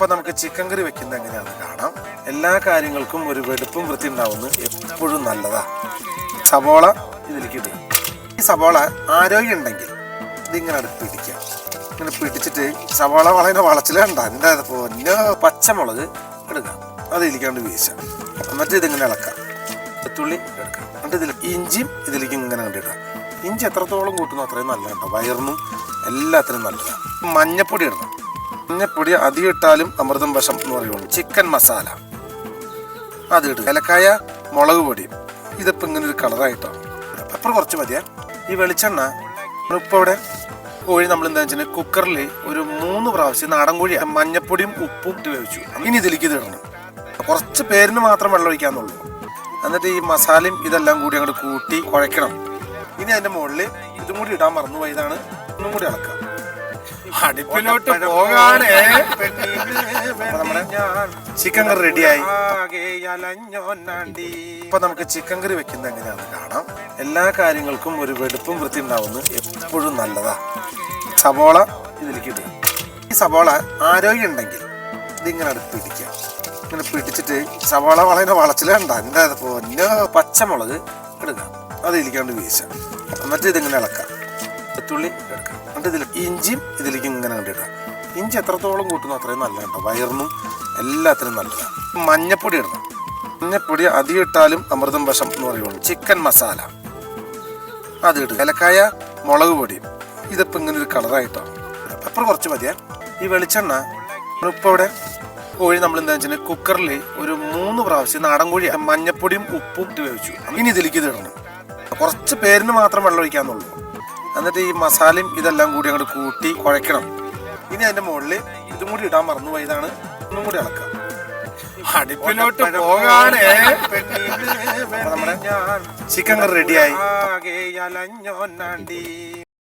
ഇപ്പൊ നമുക്ക് ചിക്കൻ കറി വെക്കുന്നത് എങ്ങനെയാണെന്ന് കാണാം. എല്ലാ കാര്യങ്ങൾക്കും ഒരു വെടുപ്പും വൃത്തി ഉണ്ടാവുന്നത് എപ്പോഴും നല്ലതാ. സവോള ഇതിലേക്ക് ഇടുക. ഈ സവോള ആരോഗ്യം ഉണ്ടെങ്കിൽ ഇതിങ്ങനെ അടുത്ത് പിടിക്കുക ഇങ്ങനെ പിടിച്ചിട്ട് സവാള വളരെ വളച്ചിലുണ്ട എന്താ പൊന്നോ? പച്ചമുളക് എടുക്കാം അത് ഇതിലേക്കാണ്ട് വീശാം. എന്നിട്ട് ഇതിങ്ങനെ ഇളക്കാം. തുള്ളി എടുക്കാം. എന്നിട്ട് ഇതിൽ ഇഞ്ചിയും ഇതിലേക്ക് ഇങ്ങനെ കണ്ടിടുക ഇഞ്ചി എത്രത്തോളം കൂട്ടുന്നു അത്രയും നല്ലതാണ് വയറിനും എല്ലാത്തിനും നല്ലതാണ് മഞ്ഞപ്പൊടി ഇടണം. മഞ്ഞപ്പൊടി അധികം ഇട്ടാലും അമൃതം വശം എന്ന് പറയുള്ളൂ. ചിക്കൻ മസാല. അത് ഇടുക. ഏലക്കായ മുളക് പൊടി. ഇതിപ്പോൾ ഇങ്ങനെ ഒരു കളറായിട്ടാണ് പെപ്പർ കുറച്ച് മതിയാ. ഈ വെളിച്ചെണ്ണ ഇപ്പോൾ ഇവിടെ കോഴി നമ്മൾ എന്താ വെച്ചാൽ കുക്കറിൽ ഒരു മൂന്ന് പ്രാവശ്യം നാടൻ കോഴി മഞ്ഞപ്പൊടിയും ഉപ്പും ഇട്ട് വേവിച്ചു. ഇനി ഇതിലേക്ക് ഇത് ഇടണം. കുറച്ച് പേരിന് മാത്രം വെള്ളം ഒഴിക്കാന്നുള്ളൂ. എന്നിട്ട് ഈ മസാലയും ഇതെല്ലാം കൂടി അങ്ങോട്ട് കൂട്ടി കുഴക്കണം ഇനി അതിന്റെ മുകളിൽ ഇതും കൂടി ഇടാൻ മറന്നുപോയതാണ്. ഒന്നും കൂടി ഇളക്കാം അടുപ്പിലോട്ട് പോകാനേ. നമ്മുടെ ചിക്കൻ കറി റെഡിയായി. ഇപ്പൊ നമുക്ക് ചിക്കൻ കറി വെക്കുന്ന എങ്ങനെയാണെന്ന് കാണാം. എല്ലാ കാര്യങ്ങൾക്കും ഒരു വെടുപ്പും വൃത്തി ഉണ്ടാവുന്നത് എപ്പോഴും നല്ലതാ. സവോള ഇതിലേക്ക് ഇടുക. ഈ സവോള ആരോഗ്യം ഉണ്ടെങ്കിൽ ഇതിങ്ങനെ അടുത്ത് പിടിക്കുക. ഇങ്ങനെ പിടിച്ചിട്ട് സവോള വളരെ വളച്ചിലുണ്ട. എന്താ പൊന്നോ പച്ചമുളക് ഇടുക. അത് ഇരിക്കാണ്ട് വീശാം എന്നിട്ട് ഇതിങ്ങനെ ഇളക്കാം വെളുത്തുള്ളി എടുക്കാം. എന്നിട്ട് ഇതിൽ ഇഞ്ചിയും ഇതിലേക്ക് ഇങ്ങനെ കണ്ടിടുക ഇഞ്ചി എത്രത്തോളം കൂട്ടുന്നു അത്രയും നല്ലതുണ്ടോ വയറിനും എല്ലാത്തിനും നല്ലതാണ്. മഞ്ഞപ്പൊടി ഇടണം. മഞ്ഞപ്പൊടി അധികം ഇട്ടാലും അമൃതം വശം എന്ന് പറയുള്ളൂ. ചിക്കൻ മസാല. അത് ഇടുക. ഏലക്കായ മുളക് പൊടി. ഇതിപ്പോൾ ഇങ്ങനെ ഒരു കളറായിട്ടാണ് അപ്പുറം കുറച്ച് മതിയാ ഈ വെളിച്ചെണ്ണ ഇപ്പോൾ ഇവിടെ കോഴി നമ്മൾ എന്താ വെച്ചാൽ കുക്കറിൽ ഒരു മൂന്ന് പ്രാവശ്യം നാടൻ കോഴി മഞ്ഞപ്പൊടിയും ഉപ്പും ഇട്ട് വേവിച്ചു. ഇനി ഇതിലേക്ക് ഇത് ഇടണം. കുറച്ച് പേരിന് മാത്രം വെള്ളം ഒഴിക്കാന്നുള്ളൂ. എന്നിട്ട് ഈ മസാലയും ഇതെല്ലാം കൂടി അങ്ങോട്ട് കൂട്ടി കുഴക്കണം ഇനി അതിന്റെ മുകളിൽ ഇതും കൂടി ഇടാൻ മറന്നു പോയതാണ്. ഒന്നും കൂടി ഇളക്കാം അടുപ്പിലോട്ട് നമ്മുടെ ചിക്കൻ കറി റെഡിയായി